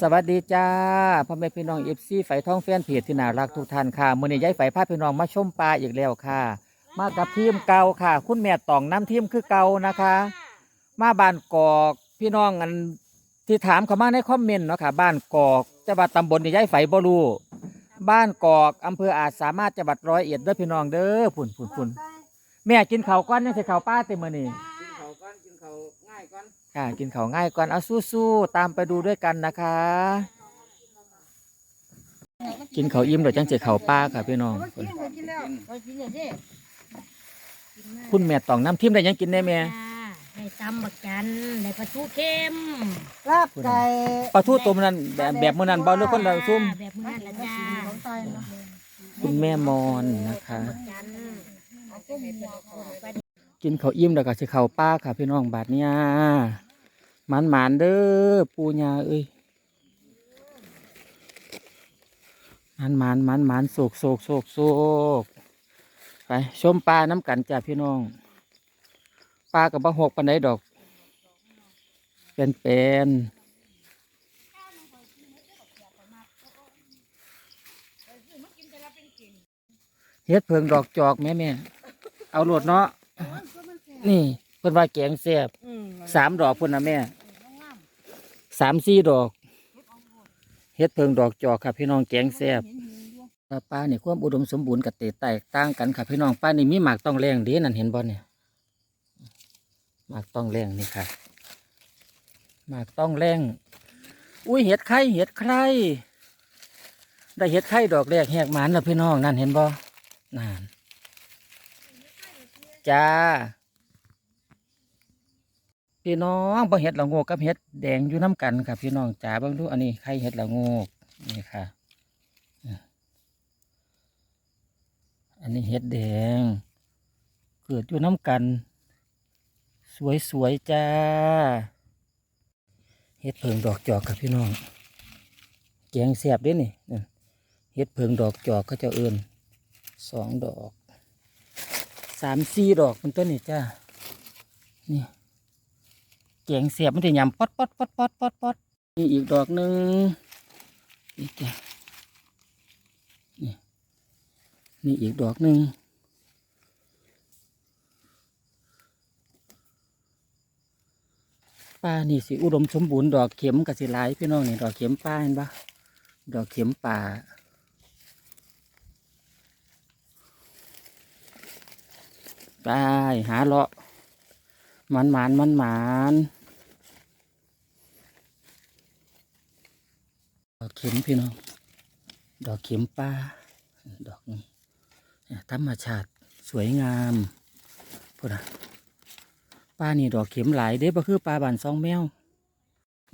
สวัสดีจ้าพ่อแม่พี่น้องเอฟซีไฟท่องแฟนเพจที่น่ารักทุกท่านค่ะมื่อนี้ย้ายไฟพาพี่น้องมาชมปลาอีกแล้วค่ะ มากับทีมเก่าค่ะ คุณแม่ตองน้ำทีมคือเก่านะคะ มาบ้านกอกพี่น้องอันที่ถามเขามาในคอมเมนต์เนาะค่ะ บ้านกอกจังหวัดตำบลนี่ย้ายไฟบ่รู้บ้านกอกอำเภออาจสามารถจังหวัดร้อยเอ็ดเด้อพี่น้องเด้อพุ่นพุ่นพุ่นแม่กินข้าวก้อนยังใส่ข้าวป้าเต็มมือนี่กินเขาก่อนกินเขาง่ายก่อน ค่ะ กินข้าวง่ายก่อนเอาสู้ๆตามไปดูด้วยกันนะคะ กินข้าวอิ่มเดี๋ยวจังเจข้าวป้าค่ะพี่น้องกินกินแล้วไปกินเลยสิคุณแม่ตองน้ำทิมได้ยังกินได้แม่จ้าได้ตำบักจันได้ปลาทูเค็มลาบไก่ปลาทูตัวมันนั้นแบบแบบมื้อนั้นบ่หรือคนละซุ่มแบบมื้อนั้นละจ้าของไตเนาะคุณแม่มอนนะคะจันกินข้าวอิ่มแล้วก็สิข้าวป้าค่ะพี่น้องบาดเนี้ย หมันหมานๆเด้อปูญาเอ้ยหมันหมานหมันหมานโศกโศกโศกโศกไปชมปลาน้ำกันจ้าพี่น้องปลากับบะหกปันไดดอก เป็นเป็นเฮ็ดเพิงดอกจอกแม่แม่เอาโหลดเนาะนี่เพิ่นว่าแกงแซ่บอืมสามดอกพุ่นนะแม่ สามสี่ดอกเฮ็ดเพิงดอกจอกครับพี่น้องแกงแซ่บป้าป้าเนี่ยความอุดมสมบูรณ์กับเตแตกต่างกันครับพี่น้องป้านี่มีหมากต้องแรงเดีนั่นเห็นบ่เนี่ยหมากต้องแรงนี่ค่ะหมากต้องแรงอุ้ยเห็ดไข่เห็ดไข่ได้เห็ดไข่ดอกแรกแหกหมานแล้วพี่น้องนั่นเห็นบ่นั่นจ้า พี่น้องบ่เห็ดละโงกกับเห็ดแดงอยู่น้ำกันค่ะพี่น้องจ๋าเบิ่งดูอันนี้ไข่เห็ดละโงกนี่ค่ะ อันนี้เห็ดแดง เกิดอยู่น้ำกัน สวยๆจ้าเห็ดเพิงดอกจอกค่ะพี่น้องแกงแซ่บด้นี่นั่เห็ดเพิงดอกจอกเขาเจะเอื่นสองดอกสามสี่ดอกเป็นต้นนี่จ้านี่ แกงเสียบมันจะยำปอดปอดปอดปอดปอดปอดนี่อีกดอกหนึ่งนี่จ้ะนี่นี่อีกดอกหนึ่งป้านี่สิอุดมสมบูรณ์ดอกเข็มกับสิลายพี่น้องนี่ดอกเข็มป้าเห็นปะดอกเข็มป่าไปหาเลาะมันหมานมันหมานด อกเข็มพี่น้อง ดอกเข็มป้า ดอกนี้เนี่ยธรรมชาติสวยงามพูดนะป้านี่ดอกเข็มหลายเด้บ่คือปลาบานซองแมว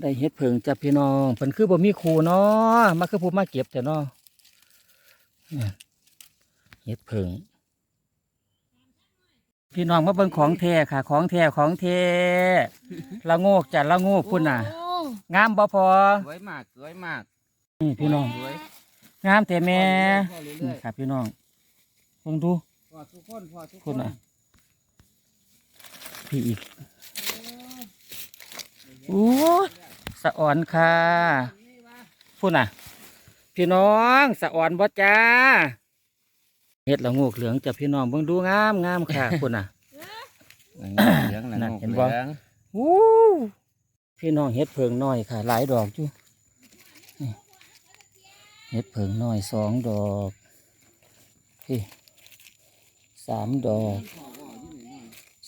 ได้เฮ็ดเพิงจับพี่น้องเพิ่นคือบ่มีครูเนาะมาคือผู้มาเก็บแต่เนาะเนี่ยเฮ็ดเพิงพี่น้องมาเบิ่งของแท้ค่ะ ของแท้ของแท้ละโงกจัดละโงกพุ่นน่ะโอ้งามบ่พอสวยมากสวยมาก นี่พี่น้องสวยงามแต่แม่พอเรื่นี่อยครับพี่น้องเบิ่งดูๆพอทุกคนพอทุกคพุ่นนน่ะพี่อีกโอ้ยสะอ่อนค่ะพุ่นน่ะ พี่น้องสะอ่อนบ่จ้าเฮ็ดละโงกเหลืองจ้ะพี่น้องเบิ่งดูงามงามค่ะพุ่นน่ะเหลืองนั่นะนงอกเห็นเหบ่ลืองวู้พี่น้องเฮ็ดเพิงน้อยค่ะ หลายดอกอยู่นี่ เฮ็ดเพิงน้อยสองดอกพี่สามดอก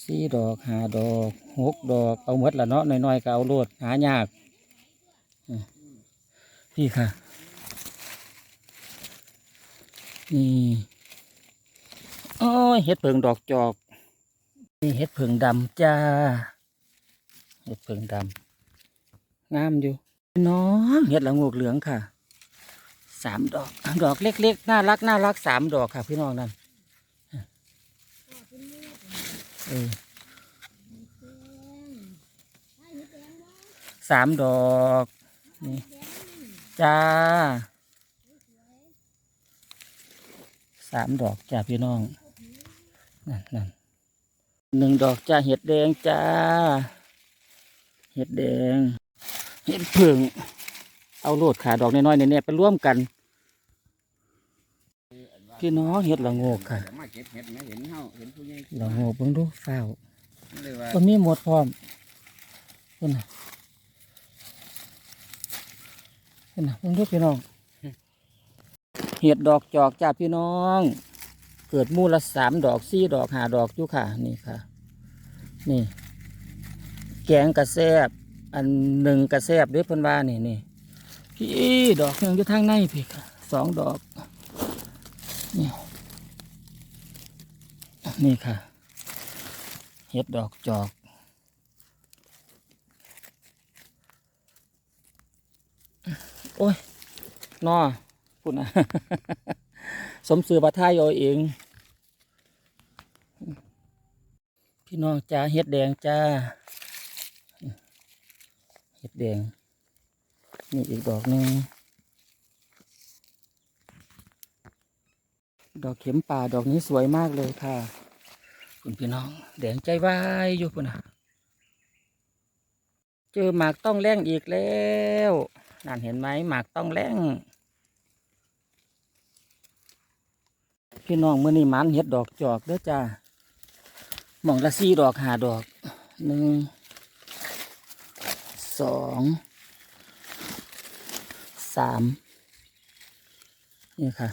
สี่ดอกห้าดอกหกดอกเอาหมดละเนาะน้อยๆก็เอาโลดหายากพี่ค่ะ นี่โอ้ยเฮ็ดเพิงดอกจอกนี่เฮ็ดเพิงดำจ้าเห็ดเพิงดำงามอยู่น้องเห็ดละงกเหลืองค่ะ สามดอก ดอกเล็กๆ น่ารักน่ารักสามดอกค่ะพี่น้องนั่นเออสามดอกนี่จ้าสามดอกจ้าพี่น้องนั่นนั่นหนึ่งดอกจ้าเห็ดแดงจ้า เห็ดแดง เห็ดผึ่ง เอาโลดขาดอกน้อยๆเนี่ยไปร่วมกัน พี่น้องเห็ดละโงกค่ะเดี๋ยวมาเก็บเห็ดไหมเห็นเฮาเห็นผู้ใหญ่ละโงกเบิ่งดูฟ้าวเลยว่าก็มีหมดพร้อมเพิ่นน่ะเพิ่นน่ะเบิ่งดูพี่น้อง เห็ดดอกจอกจ้าพี่น้อง เกิดหมู่ละสามดอกสี่ดอกห้าดอกอยู่ค่ะ นี่ค่ะ นี่ แกงกระแซบอันหนึ่งกระแซบเด้อเพิ่นว่านี่นี่ พี่ดอกหนึ่งอยู่ทางในพี่ค่ะสองดอก นี่นี่ค่ะ เห็ดดอกจอก โอ้ยนอพูดนะ สมสื่อบัทายเอาเอง พี่น้องจ้าเห็ดแดงจ้า เห็ดแดง นี่อีกดอกหนึ่งดอกเข็มป่าดอกนี้สวยมากเลยค่ะคุณพี่น้อง แดงใจวายอยู่พุ่นนะเจอหมากต้องแรงอีกแล้วนั่นเห็นไหมหมากต้องแรงพี่น้องเมื่อนี้มันเห็ดดอกจอกเด้อจ้าหม่องละสี่ดอกหาดอกหนึ่งสอง สามนี่ค่ะ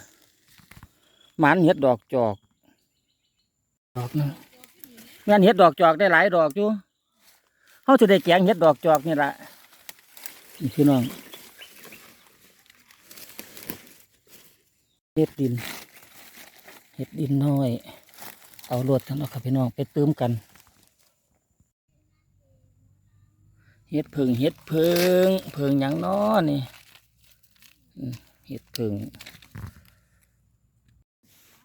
หมันเห็ดดอกจอก ดอกหนึงงานเห็ดดอกจอกได้หลายดอกอยู่เขาจะได้แกงเห็ดดอกจอกนี่ละนี่พี่น้องเห็ดดินเห็ดดินน้อย เอาลวดทั้งนั้นครับพี่น้องไปเติมกันเห็ดผึ่งเห็ดเพิงเพิงหยังน้อนี่อืม เห็ดผึ่ง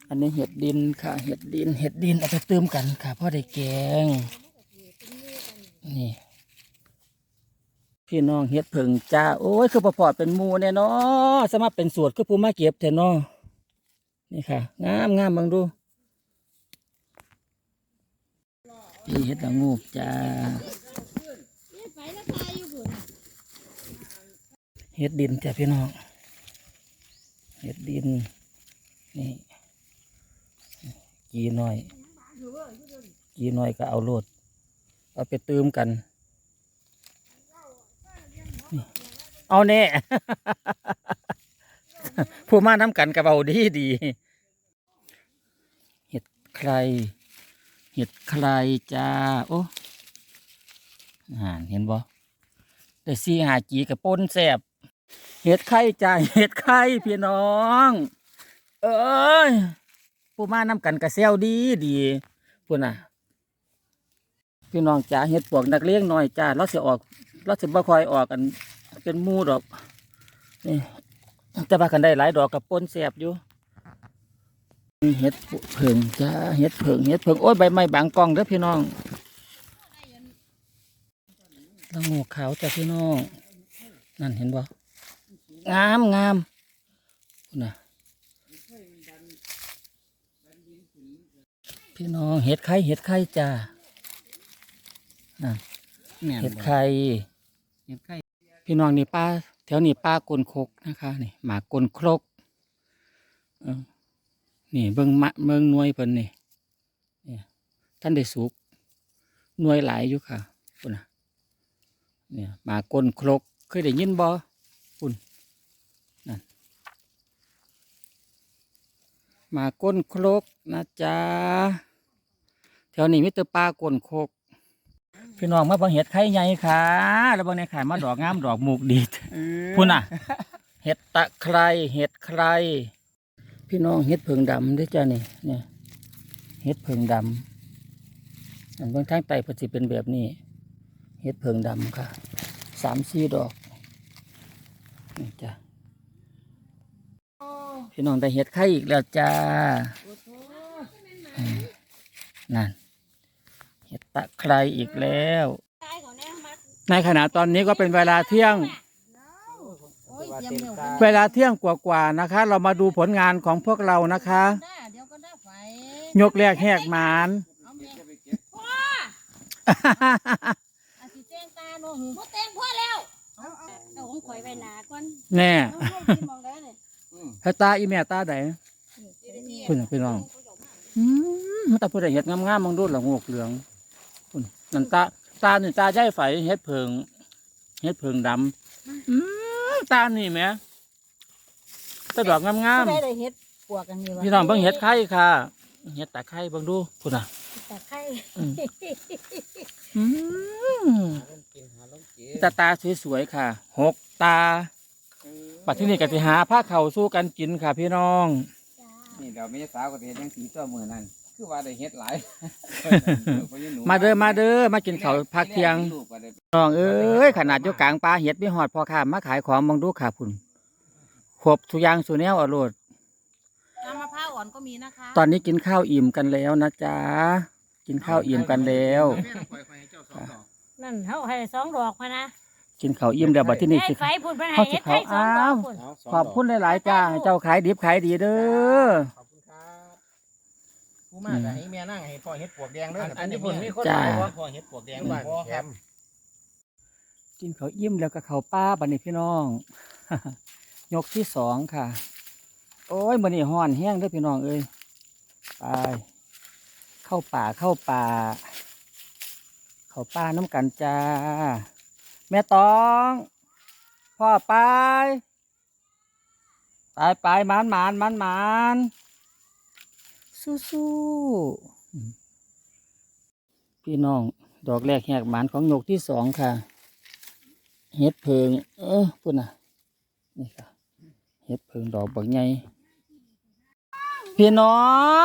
อันนี้เห็ดดินค่ะ เห็ดดิน เห็ดดินเอาไปเติมกันค่ะพ่อได้แกง นี่ พี่น้องเห็ดผึ่งจ้า โอ้ย คือประพอดเป็นมูเนี่ยเนาะสามารถเป็นสวดคือผู้มาเก็บแทนเนาะนี่ค่ะ งามงามบังดูพี่เห็ดละงูกจ้าเห็ดดินจ้ะพี่น้อง เห็ดดิน นี่ กีหน่อย กีหน่อยก็เอาโลด เอาไปเติมกัน เอาแน่ ผู้มาน้ำกันกับเอาดีดีเห็ดใคร เห็ดใครจ้า โอ้อ่านเห็นบ่ได้ซีหาจีกับป้นแสบ เห็ดไข่จ้าเห็ดไข่พี่น้อง เอ้ยผู้มาน้ำกันกระเซลดีดีพูน่ะ พี่น้องจ๋าเฮ็ดปวกนักเลี้ยงน้อยจ้าเราสิออกเราสิบ่คอยออกกัน เป็นมูดอกนี่แต่ว่ากันได้หลายดอกกับปนแสบอยู่เฮ็ดเผิงจ้าเฮ็ดเผิงเฮ็ดเผิงโอ้ยใบไม้บางกองเด้อพี่น้องละโงูขาวจ้าพี่น้อง นั่นเห็นบ่ งามงามพูดน่ะพี่น้องเห็ดไข่เห็ดไข่จ้าน่ะแม่นเห็ดบ่ไข่เห็ดไข่พี่น้องนี่ป้าแถวนี้ป้ากลนคกนะคะนี่หมากกลนครกเออนี่เบิ่งมะเบิ่งหน่วยเพิ่นนี่นี่ท่านได้สุกหน่วยหลายอยู่ค่ะปุ่นน่ะเนี่ยหมากกลนครกเคยได้ยินบ่ปุ่นนั่นห มากกลนครกนะจ๊ะแถวนี้มิตรป้ากลนคกพี่น้องมาเบังเห็ดไข่ใหญ่ค่ะ แล้วเบางในขายมาดอกงามดอกหมูกดีดพุ่นน่ะ เห็ดตะไคร้เห็ดไคร้พี่น้องเห็ดเผิงดำด้วยจ้านี่เนี่ยเห็ดเผิงดำอันเบื้องทางไตเพนสิเป็นแบบนี้ เห็ดเผิงดำค่ะ สามสี่ดอกนี่จ้ะ พี่น้องได้เห็ดไข่อีกแล้วจ้านั่นเห็ดตะไคร้อีกแล้วในขณะตอนนี้ก็เป็นเวลาเที่ยง เวลาเที่ยงกว่าๆนะคะ เรามาดูผลงานของพวกเรานะคะได้เรียกแรกแหกหมานเอาแม่พ่อแจ้งตาโน ให้ตาอีแม่ตาใดเพิ่นน่ะพี่น้องอืมมันตาผู้ใดเฮ็ดงามๆมองดูละงอกเหลืองพุ่นนั่นตาตานี่ตาใหญ่ไฝเฮ็ดเพิงเฮ็ดเพิงดำอืมตานี่แหมแตะดอกงามได้เลยเฮ็ดปวกกันนี่วะๆพี่น้องเบิ่งเฮ็ดไข่ค่ะเฮ็ดตาไข่เบิ่งดูพุ่นน่ะแต่ไข่อืมอืมหาลมกินหาลมกินตาตาสวยๆค่ะหกตา ปัจจุบันก็สิหาผ้าเข่าวสู้กันกินค่ะพี่น้องจ้านี่เดี๋ยวแม่สาวก็สิเฮ็ดจังสีตัวมือนั่นคือว่าได้เฮ็ดหลายมาเด้อมาเด้อมากินข้าวพักเที่ยงลูกก็ได้น้องเอ้ยขนาดอยู่กลางป่าเห็ดมีหอดพอค่ะมาขายของมองดูค่ะพุ่นครบทุกอย่างสุแนวอรรถน้ำมะพร้าวอ่อนก็มีนะคะ ตอนนี้กินข้าวอิ่มกันแล้วนะจ๊ะกินข้าวอิ่มกันแล้ว นั่นเขาให้สองดอกพะนะ กินข้าวอิ่มแล้วบัดที่นี่ให้สิ ไฟพุ่นเพิ่นให้เขาสิเฮ็ดไข่สองดเขาอ้าวอกพุ่นขอบคุณหลายๆจ้าให้เจ้าขายดิบขายดีเด้อ ขอบคุณครับผู้มากอะให้แม่นั่งให้พ่อเฮ็ดปวกแดงเด้ออัอันนนี้นี้เพิ่เพิ่นนมีมีคคนนจ้าหลายว่าพ่อเฮ็ดปวกแดงบ้านแคมกินข้าวอิ่มแล้วก็ข้าวป้าบัดนี้พี่น้อง ยกที่สองค่ะ โอ้ยมื้อนี้ฮ้อนแห้งเด้อพี่น้องเอ้ยไปเข้าป่าเข้าป่าเข้าป่าน้ำกันจ้า แม่ตอง พ่อไปไปไปหมานหมานหมานหมานสู้สู้อืมพี่น้อง ดอกแรกแหกหมานของโยกที่สองค่ะ เห็ดเพิง เออพูดนะนี่ค่ะ เห็ดเพิงดอกบักใหญ่พี่น้อ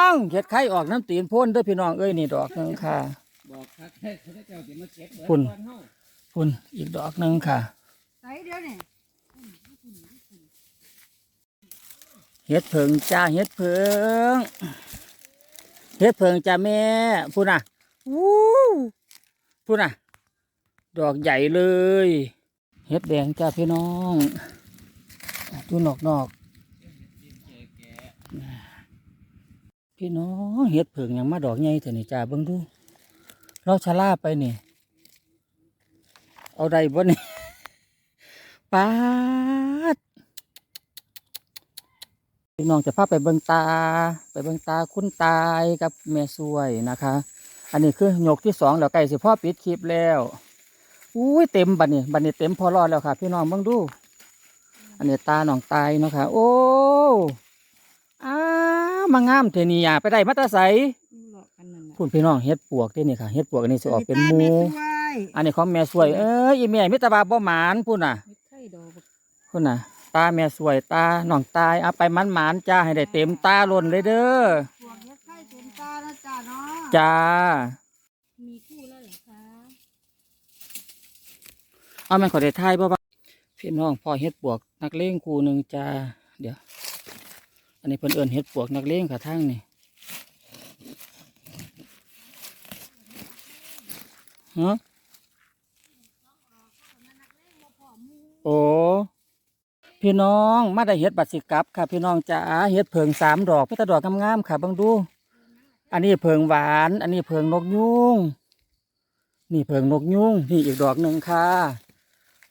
งเห็ดไข่ออกน้ำตีนพ่นเด้วยพี่น้องเอ้ยนี่ดอกหนึงค่ะบอกคักให้เขาเจ้าสิมาเก็บเบิดพุ่นก่อเฮา พุ่นอีกดอกหนึงค่ะใส่เดี๋ยวนี่เห็ดเพิงจ้าเห็ดเพิงเห็ดเพิงจ้าแม่พูดนะวู้พูดนะดอกใหญ่เลยเห็ดแดงจ้าพี่น้องดูนอกนอกๆพี่น้องเห็ดเพิงยังมาดอกใหญ่แต่นี่จ้าเบิ่งดู เราชะล่าไปนี่ เอาได้บ่นี่ปาดพี่น้องจะพาไปเบิงตา ไปเบิงตาคุณตายกับแม่สวยนะคะ อันนี้คือหยกที่สองแล้วใกล้สิพ่อปิดคลิปแล้วอุ้ยเต็มบัดนี้บัดนี้เต็มพอรอดแล้วค่ะ พี่น้องเบิ่งดู อันนี้ตาหนองตายเนาะค่ะ โอ้อ้ามางามเทนียไปได้มาแตาใสหลอกกันนั่นน่ะคุณพี่น้องเฮ็ดปวกเด้นี่ค่ะเฮ็ดปวกอันนี้สิออกเป็นหมูใส่ตาแสวย อันนี้ของแม่สวย เอ้ยอีแม่มิตรบาบ่หมานพุ่นน่ะเฮ็ดไข่ดอกบักพุ่นน่ะ ตาแม่สวยตาหนองตายเอาไปมันหมานๆจ้าให้ได้เต็มตาล้นเลยเด้อปวกเฮ็ดไข่เต็มตาแล้วจ้าเนาะจ้ามีคู่แล้วเหรอคะเอาแม่นขอได้ทายบ่บ่าพี่น้องพ่อเฮ็ดปวกนักเลงกูหนึ่งจ้าเดี๋ยว อันนี้เพิ่นเอิ้นเฮ็ดปวกนักเลงค่ะทางนี่ฮะ โอ้พี่น้องมาได้เฮ็ดบัตรสิกับค่ะ พี่น้องจ้าเฮ็ดเพิงสามดอกพี่ตาดอกงามๆค่ะบังดู อันนี้เพิงหวาน อันนี้เพิงนกยุงนี่เพิงนกยุงนี่อีกดอกหนึ่งค่ะ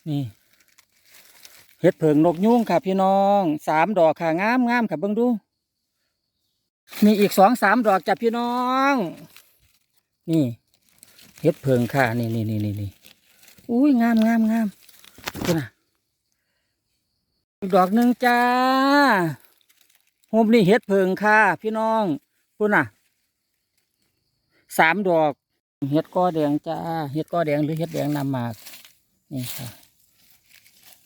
นี่เห็ดเพิงนกยุงค่ะ พี่น้องสามดอกค่ะงามงามค่ะเบิ่งดู มีอีกสองสามดอกจ้ะพี่น้อง นี่เห็ดเพิงค่ะ นี่นี่นี่นี่นี่อุ้ยงามงามงาม คุณน่ะอีกดอกหนึ่งจ้าโฮมนี่เห็ดเพิงค่ะ พี่น้องคุณน่ะสามดอกเห็ดก้อแดงจ้าเห็ดก้อแดงหรือเห็ดแดงนำหมากนี่ค่ะ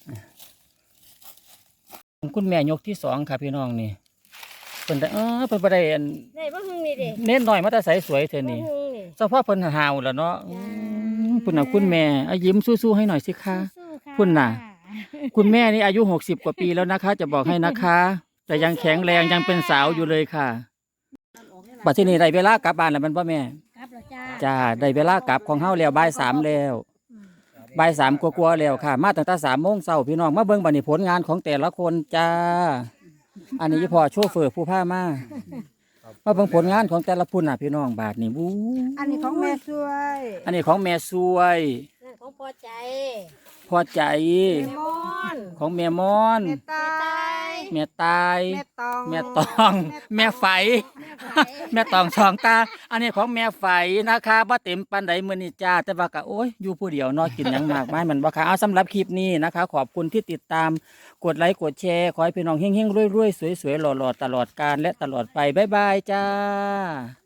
อะคุณแม่ยกที่สองค่ะพี่น้องนี่เพิ่นได้เออเพิ่นบ่ได้อันได้บ่หึงนี่เด้เน้นหน่อยมาแต่ใสสวยเธอบ่นี่หึงนี่เฉพาะเพิ่นหาวแล้วเนาะอืจ้ามคุณน่ะคุณแม่เอายิ้มสู้ๆให้หน่อยสิคะสู้ ๆค่ะคุณน่ะ คุณแม่นี่อายุหกสิบกว่าปีแล้วนะคะ จะบอกให้นะคะ แต่ยังแข็งแรงยังเป็นสาวอยู่เลยค่ะบัดทีนี้ได้เวลากลับบ้านแล้วแมันบ่แม่ครับแล้วจ้าจ้าได้เวลากลับของเฮาแล้วบ่ายสามแล้วบ่ายสามกลัวาๆแล้วค่ะ มาตั้งแต่สามโมงเช้าพี่น้องมาเบิ่งบัดนี้ผลงานของแต่ละคนจ้า อันนี้พ่อโชเฟอร์ผู้พามามาเบิ่งผลงานของแต่ละพุ่นน่ะพี่น้องบาทนี่บู๊อันนี้ของแม่สวย อันนี้ของแม่สวยนั่นของพอใจ พพอใจแม่มอนของแม่มอนแม่ตายแม่ตายแม่ตอง แม่ตอง แม่ไฝ แม่ตองสองตา อันนี้ของแม่ไฝนะคะบ่เต็มปันใดมื้อนี้จ้าแต่ว่าก็โอ้ยอยู่ผู้เดียวเนาะกินหยังมากมายมันบ่ค่ะเอาสำหรับคลิปนี้นะคะ ขอบคุณที่ติดตามกดไลค์กดแชร์ขอให้พี่น้องเฮงๆรวยๆสวยๆหล่อๆตลอดกาลและตลอดไปบ๊ายบายจ้า